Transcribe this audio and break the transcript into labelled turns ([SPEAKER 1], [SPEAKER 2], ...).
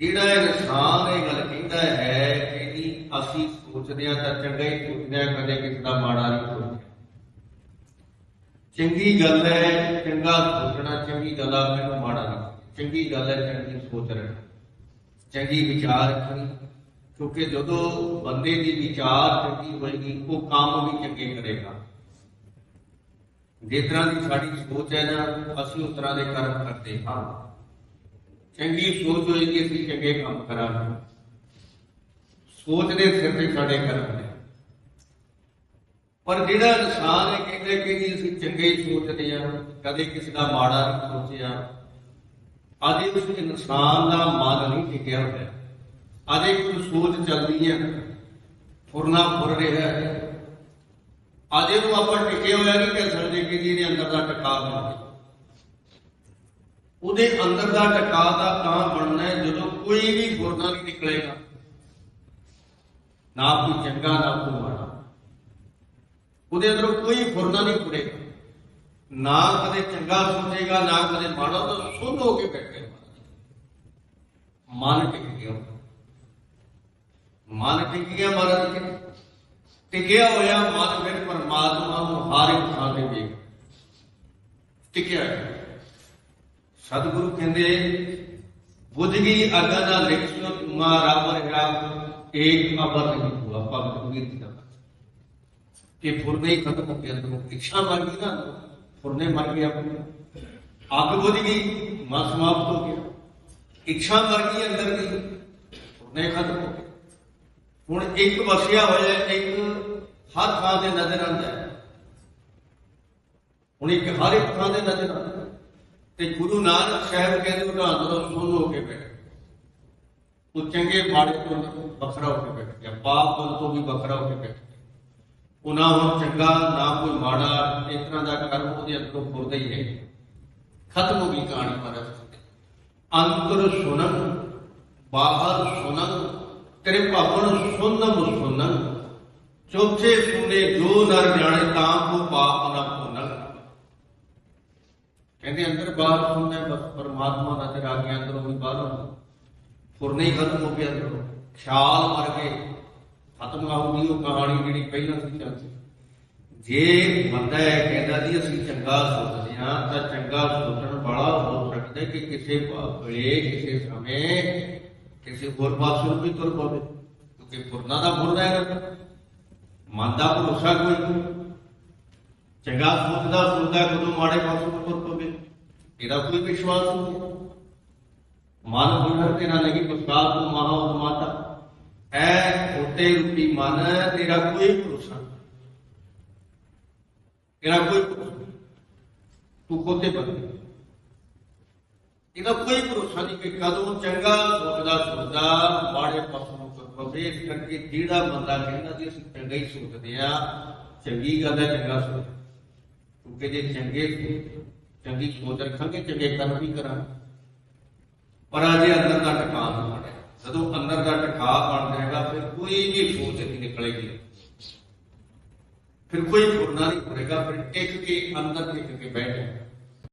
[SPEAKER 1] ਜਿਹੜਾ ਇਨਸਾਨ ਇਹ ਗੱਲ ਕਹਿੰਦਾ ਹੈ ਕਿ ਅਸੀਂ ਸੋਚਦੇ ਹਾਂ ਤਾਂ ਚੰਗਾ ਹੀ ਸੋਚਦੇ ਹਾਂ, ਕਦੇ ਕਿਸੇ ਦਾ ਮਾੜਾ ਨਹੀਂ ਸੋਚਦੇ। ਚੰਗੀ ਗੱਲ ਹੈ, ਚੰਗਾ ਸੋਚਣਾ, ਚੰਗੀ ਗੱਲ ਆ, ਮੈਨੂੰ ਮਾੜਾ ਨਹੀਂ। ਚੰਗੀ ਗੱਲ ਹੈ, ਚੰਗੀ ਸੋਚ ਰਹਿਣਾ। ਚੰਗੀ ਵਿਚਾਰ ਰੱਖਣੀ। ਕਿਉਂਕਿ ਜਦੋਂ ਬੰਦੇ ਦੀ ਵਿਚਾਰ ਚੰਗੀ ਹੋਏਗੀ, ਉਹ ਕੰਮ ਵੀ ਚੰਗੇ ਕਰੇਗਾ। ਜਿਸ ਤਰ੍ਹਾਂ ਦੀ ਸਾਡੀ ਸੋਚ ਹੈ ਨਾ, ਅਸੀਂ ਉਸ ਤਰ੍ਹਾਂ ਦੇ ਕਰਮ ਕਰਦੇ ਹਾਂ। ਚੰਗੀ ਸੋਚ ਹੋਏਗੀ ਅਸੀਂ ਚੰਗੇ ਕੰਮ ਕਰਾਂਗੇ। ਸੋਚ ਦੇ ਸਿਰ ਤੇ ਸਾਡੇ ਕਰਮ ਨੇ ਪਰ ਜਿਹੜਾ ਇਨਸਾਨ ਹੈ ਕਹਿੰਦਾ ਕਿ ਜੀ ਅਸੀਂ ਚੰਗੇ ਹੀ ਸੋਚਦੇ ਹਾਂ, ਕਦੇ ਕਿਸੇ ਦਾ ਮਾੜਾ ਨਹੀਂ ਸੋਚਿਆ ਅਜੇ ਉਸ ਇਨਸਾਨ ਦਾ ਮਨ ਨਹੀਂ ਟਿਕਿਆ ਹੋਇਆ ਅਜੇ ਕੋਈ ਸੋਚ ਚੱਲਦੀ ਹੈ, ਫੁਰਨਾ ਫੁਰ ਰਿਹਾ ਹੈ। ਅਜੇ ਨੂੰ ਆਪਾਂ ਟਿਕੇ ਹੋਇਆ ਨਹੀਂ ਕਹਿ ਸਕਦੇ ਕਿ ਜੀ ਇਹਦੇ ਅੰਦਰ ਦਾ ਟਿਕਾ ਨਹੀਂ ਉਹਦੇ ਅੰਦਰ ਦਾ ਟਕਾ ਦਾ ਤਾਂ ਬਣਨਾ ਹੈ ਜਦੋਂ ਕੋਈ ਵੀ ਫੁਰਨਾ ਨਹੀਂ ਨਿਕਲੇਗਾ। ਨਾ ਕੋਈ ਚੰਗਾ, ਨਾ ਕੋਈ ਮਾੜਾ। ਉਹਦੇ ਅੰਦਰੋਂ ਕੋਈ ਫੁਰਨਾ ਨਹੀਂ ਫੁਰੇਗਾ ਨਾ ਕਦੇ ਚੰਗਾ ਸੋਚੇਗਾ, ਨਾ ਕਦੇ ਮਾੜਾ ਤਾਂ ਸੁਣ ਹੋ ਕੇ ਬੈਠੇ ਮਨ ਟਿਕ ਗਿਆ। ਮਨ ਟਿਕ ਗਿਆ ਮਹਾਰਾਜ ਜੀ। ਟਿਕਿਆ ਹੋਇਆ ਮਨ ਫਿਰ ਪਰਮਾਤਮਾ ਨੂੰ ਹਰ ਇੱਕ ਥਾਂ ਤੇ ਵੇਖ ਟਿਕਿਆ ਹੈ ਸਤਿਗੁਰੂ ਕਹਿੰਦੇ, ਬੁੱਝ ਗਈ ਅਗਨ ਦਾ ਲਿਖਿਓ ਤੁਮਾ ਰੱਬ ਰਿਹਾ ਏਕ ਅਬਰ ਨਹੀਂ ਹੁਆ, ਭਗਤ ਕਬੀਰ ਜੀ ਦਾ ਕਿ ਫੁਰਨੇ ਹੀ ਖਤਮ ਹੋ ਗਏ ਅੰਦਰੋਂ ਇੱਛਾ ਮਰ ਗਈ ਨਾ ਫੁਰਨੇ ਮਰ ਗਏ ਆਪਣੇ। ਅੱਗ ਬੁਝ ਗਈ ਮਨ ਸਮਾਪਤ ਹੋ ਗਿਆ। ਇੱਛਾ ਮਰ ਗਈ ਅੰਦਰ ਦੀ ਫੁਰਨੇ ਖਤਮ ਹੋ ਗਏ। ਹੁਣ ਇੱਕ ਵਸਿਆ ਹੋਇਆ, ਇੱਕ ਹਰ ਥਾਂ ਤੇ ਨਜ਼ਰ ਆਉਂਦਾ ਹੁਣ ਇੱਕ ਹਰ ਇੱਕ ਥਾਂ ਤੇ ਨਜ਼ਰ ਆਉਂਦਾ ਤੇ ਗੁਰੂ ਨਾਨਕ ਸਾਹਿਬ ਕਹਿੰਦੇ ਉਹਨਾਂ ਅੰਦਰੋਂ ਸੁਣ ਹੋ ਕੇ ਬੈਠ ਉਹ ਚੰਗੇ ਮਾੜੇ ਤੋਂ ਵੱਖਰਾ ਹੋ ਕੇ ਬੈਠ ਗਿਆ। ਪਾਪ ਤੋਂ ਵੀ ਵੱਖਰਾ ਹੋ ਕੇ ਬੈਠ ਗਿਆ। ਉਹਨਾਂ ਹੁਣ ਚੰਗਾ, ਨਾ ਕੋਈ ਮਾੜਾ, ਇਸ ਤਰ੍ਹਾਂ ਦਾ ਕਰਮ ਉਹਦੇ ਅੰਦਰੋਂ ਫੁਰਦਾ ਹੀ ਹੈ। ਖਤਮ ਹੋ ਗਈ ਕਹਾਣੀ ਮਹਾਰਾਜ ਅੰਤਰ ਸੁਣਨ, ਬਾਹਰ ਸੁਣਨ ਤੇਰੇ ਭਵਨ ਸੁਨਮ ਸੁਣਨ ਚੌਥੇ ਸੁਨੇ ਜੋ ਨਰ ਜਾਣੇ ਤਾਂ ਕੋ ਪਾਪ ਨਾ ਕਹਿੰਦੇ ਅੰਦਰ ਬਾਹਰ ਸੁਣਨਾ ਬਸ ਪਰਮਾਤਮਾ ਨਜ਼ਰ ਆ ਗਿਆ ਅੰਦਰੋਂ ਵੀ ਬਾਹਰੋਂ ਫੁਰਨੇ ਹੀ ਖਤਮ ਹੋ ਗਿਆ ਅੰਦਰੋਂ। ਖਿਆਲ ਮਰ ਗਏ। ਖਤਮ ਆਉਗੀ ਉਹ ਕਹਾਣੀ ਜਿਹੜੀ ਪਹਿਲਾਂ ਸੀ ਚੱਲਦੀ ਜੇ ਬੰਦਾ ਇਹ ਕਹਿੰਦਾ ਜੀ ਅਸੀਂ ਚੰਗਾ ਸੋਚਦੇ ਹਾਂ, ਤਾਂ ਚੰਗਾ ਸੋਚਣ ਵਾਲਾ ਹੋ ਸਕਦਾ ਕਿ ਕਿਸੇ ਵੇਲੇ, ਕਿਸੇ ਸਮੇਂ ਕਿਸੇ ਹੋਰ ਪਾਸੇ ਨੂੰ ਵੀ ਤੁਰ ਪਵੇ। ਕਿਉਂਕਿ ਫੁਰਨਾ ਦਾ ਫੁਰਨਾ ਹੈ ਮਨ ਦਾ ਭਰੋਸਾ ਕੋਈ ਨਹੀਂ। ਚੰਗਾ ਸੋਚਦਾ ਸੋਚਦਾ ਕਦੋਂ ਮਾੜੇ ਪਾਸੋਂ ਨੂੰ ਤੁਰ ਪਵੇ ਇਹਦਾ ਕੋਈ ਵਿਸ਼ਵਾਸ ਨਹੀਂ ਮਨ ਹੁਨਰ ਤੇ ਨਾ ਲਗੀ ਪੁਸਤਾਦ ਮਹਾ ਉਦਮਾਤਾ। ਐ ਖੋਟੇ ਰੂਪੀ ਮਨ, ਤੇਰਾ ਕੋਈ ਭਰੋਸਾ ਤੇਰਾ ਕੋਈ ਤੂੰ ਖੋਤੇ ਬੰਦੇ ਇਹਦਾ ਕੋਈ ਭਰੋਸਾ ਨਹੀਂ ਕਿ ਕਦੋਂ ਚੰਗਾ ਸੋਚਦਾ ਸੋਚਦਾ ਮਾੜੇ ਪਾਸੋਂ ਪਵੇ ਇਸ ਕਰਕੇ ਜਿਹੜਾ ਬੰਦਾ ਕਹਿੰਦਾ ਜੀ ਅਸੀਂ ਚੰਗਾ ਹੀ ਸੋਚਦੇ ਆ ਚੰਗੀ ਗੱਲ ਹੈ, ਚੰਗਾ ਸੋਚ ਕਿਉਂਕਿ ਜੇ ਚੰਗੇ ਚੰਗੀ ਸੋਚ ਰੱਖਾਂਗੇ, ਚੰਗੇ ਕੰਮ ਵੀ ਕਰਾਂਗੇ। ਪਰ ਅਜੇ ਅੰਦਰ ਦਾ ਟਿਕਾ ਨਾ ਬਣਿਆ। ਜਦੋਂ ਅੰਦਰ ਦਾ ਟਿਕਾ ਬਣ ਜਾਏਗਾ, ਫਿਰ ਕੋਈ ਵੀ ਸੋਚ ਨਹੀਂ ਨਿਕਲੇਗੀ। ਫਿਰ ਕੋਈ ਫੁਰਨਾ ਨਹੀਂ ਕਰੇਗਾ ਫਿਰ ਟਿਕ ਕੇ ਅੰਦਰ ਟਿਕ ਕੇ ਬੈਠੇ